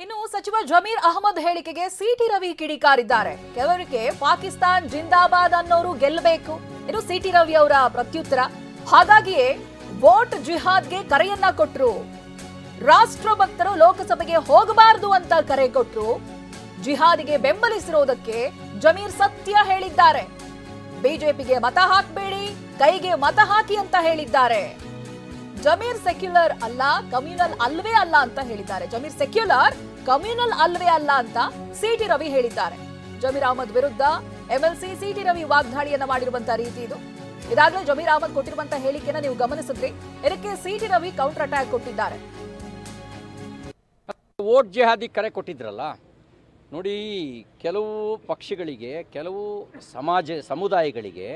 ಇನ್ನು ಸಚಿವ ಜಮೀರ್ ಅಹಮದ್ ಹೇಳಿಕೆಗೆ ಸಿಟಿ ರವಿ ಕಿಡಿಕಾರಿದ್ದಾರೆ. ಕೆಲವರಿಗೆ ಪಾಕಿಸ್ತಾನ್ ಜಿಂದಾಬಾದ್ ಅನ್ನೋರು ಗೆಲ್ಲಬೇಕು. ಇನ್ನು ಸಿಟಿ ರವಿ ಅವರ ಪ್ರತ್ಯುತ್ತರ, ಹಾಗಾಗಿಯೇ ವೋಟ್ ಜಿಹಾದ್ಗೆ ಕರೆಯನ್ನ ಕೊಟ್ರು. ರಾಷ್ಟ್ರಭಕ್ತರು ಲೋಕಸಭೆಗೆ ಹೋಗಬಾರದು ಅಂತ ಕರೆ ಕೊಟ್ರು. ಜಿಹಾದಿಗೆ ಬೆಂಬಲಿಸಿರೋದಕ್ಕೆ ಜಮೀರ್ ಸತ್ಯ ಹೇಳಿದ್ದಾರೆ. ಬಿಜೆಪಿಗೆ ಮತ ಹಾಕ್ಬೇಡಿ, ಕೈಗೆ ಮತ ಹಾಕಿ ಅಂತ ಹೇಳಿದ್ದಾರೆ. ಜಮೀರ್ ಸೆಕ್ಯುಲರ್ ಅಲ್ಲ ಕಮ್ಯುನಲ್ ಅಲ್ವೇ ಅಲ್ಲ ಅಂತ ಹೇಳಿದ್ದಾರೆ. ಜಮೀರ್ ಸೆಕ್ಯುಲರ್ ಕಮ್ಯುನಲ್ ಅಲ್ವೇ ಅಲ್ಲ ಅಂತ ಸಿಟಿ ರವಿ ಹೇಳಿದ್ದಾರೆ. ಜಮೀರ್ ಅಹಮದ್ ವಿರುದ್ಧ ಎಂಎಲ್ಸಿ ಸಿಟಿ ರವಿ ವಾಗ್ದಾಳಿಯನ್ನ ಮಾಡಿರುವಂತಹ ರೀತಿ ಇದು. ಇದಾಗಲೇ ಜಮೀರ್ ಅಹಮದ್ ಕೊಟ್ಟಿರುವಂತಹ ಹೇಳಿಕೆನ ನೀವು ಗಮನಿಸಿದ್ರಿ. ಇದಕ್ಕೆ ಸಿಟಿ ರವಿ ಕೌಂಟರ್ ಅಟ್ಯಾಕ್ ಕೊಟ್ಟಿದ್ದಾರೆ. ವೋಟ್ ಜೆಹಾದಿ ಕರೆ ಕೊಟ್ಟಿದ್ರಲ್ಲ, ನೋಡಿ ಕೆಲವು ಪಕ್ಷಗಳಿಗೆ, ಕೆಲವು ಸಮಾಜ, ಸಮುದಾಯಗಳಿಗೆ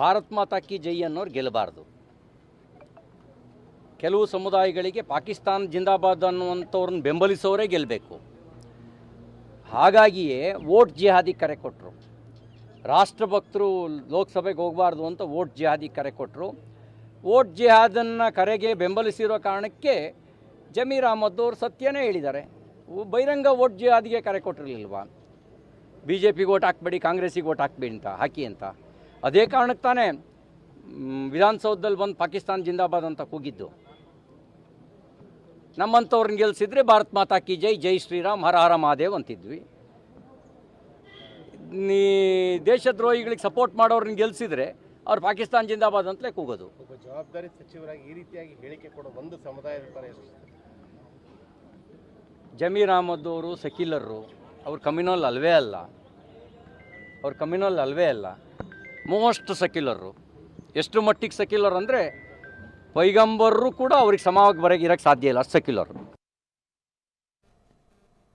ಭಾರತ್ ಮಾತಾ ಕಿ ಜೈ ಅನ್ನೋರು ಗೆಲ್ಲಬಾರ್ದು. ಕೆಲವು ಸಮುದಾಯಗಳಿಗೆ ಪಾಕಿಸ್ತಾನ್ ಜಿಂದಾಬಾದ್ ಅನ್ನುವಂಥವ್ರನ್ನ ಬೆಂಬಲಿಸೋರೇ ಗೆಲ್ಲಬೇಕು. ಹಾಗಾಗಿಯೇ ವೋಟ್ ಜಿಹಾದಿ ಕರೆ ಕೊಟ್ಟರು ರಾಷ್ಟ್ರಭಕ್ತರು ಲೋಕಸಭೆಗೆ ಹೋಗಬಾರ್ದು ಅಂತ ವೋಟ್ ಜಿಹಾದಿ ಕರೆ ಕೊಟ್ಟರು ವೋಟ್ ಜಿಹಾದನ್ನು ಕರೆಗೆ ಬೆಂಬಲಿಸಿರೋ ಕಾರಣಕ್ಕೆ ಜಮೀರ್ ಅಹಮದ್ ಅವರು ಸತ್ಯನೇ ಹೇಳಿದ್ದಾರೆ. ಬಹಿರಂಗ ವೋಟ್ ಜಿಹಾದಿಗೆ ಕರೆ ಕೊಟ್ಟಿರಲಿಲ್ವಾ? ಬಿ ಜೆ ಪಿಗೆ ಓಟ್ ಹಾಕ್ಬೇಡಿ, ಕಾಂಗ್ರೆಸ್ಸಿಗೆ ಓಟ್ ಹಾಕ್ಬೇಡಿ ಅಂತ, ಹಾಕಿ ಅಂತ. ಅದೇ ಕಾರಣಕ್ಕೆ ತಾನೇ ವಿಧಾನಸೌಧದಲ್ಲಿ ಬಂದು ಪಾಕಿಸ್ತಾನ್ ಜಿಂದಾಬಾದ್ ಅಂತ ಕೂಗಿದ್ದು. ನಮ್ಮಂಥವ್ರನ್ನ ಗೆಲ್ಸಿದ್ರೆ ಭಾರತ್ ಮಾತಾ ಕಿ ಜೈ ಜೈ ಶ್ರೀರಾಮ್ ಹರ ಹರ ಮಹಾದೇವ್ ಅಂತಿದ್ವಿ. ನೀ ದೇಶದ್ರೋಹಿಗಳಿಗೆ ಸಪೋರ್ಟ್ ಮಾಡೋರನ್ನ ಗೆಲ್ಸಿದ್ರೆ ಅವ್ರು ಪಾಕಿಸ್ತಾನ್ ಜಿಂದಾಬಾದ್ ಅಂತಲೇ ಕೂಗೋದು. ಒಬ್ಬ ಜವಾಬ್ದಾರಿ ಸಚಿವರಾಗಿ ಈ ರೀತಿಯಾಗಿ ಹೇಳಿಕೆ ಕೊಡೋ ಒಂದು ಸಮುದಾಯದ ಪರ ಜಮೀರ್ ಅಹಮದ್ ಅವರು ಸಕೀಲರು ಅವ್ರು ಕಮ್ಯುನಲ್ ಅಲ್ವೇ ಅಲ್ಲ. ಅವ್ರು ಕಮ್ಯುನಲ್ ಅಲ್ವೇ ಅಲ್ಲ. ಮೋಸ್ಟ್ ಸೆಕ್ಯುಲರು ಎಷ್ಟು ಮಟ್ಟಿಗೆ ಸೆಕ್ಯುಲರ್ ಅಂದರೆ ಪೈಗಂಬರರು ಕೂಡ ಅವ್ರಿಗೆ ಸಮವಾಗಿ ಬರೋಕೆ ಇರೋಕ್ಕೆ ಸಾಧ್ಯ ಇಲ್ಲ ಅಷ್ಟು ಸೆಕ್ಯುಲರ್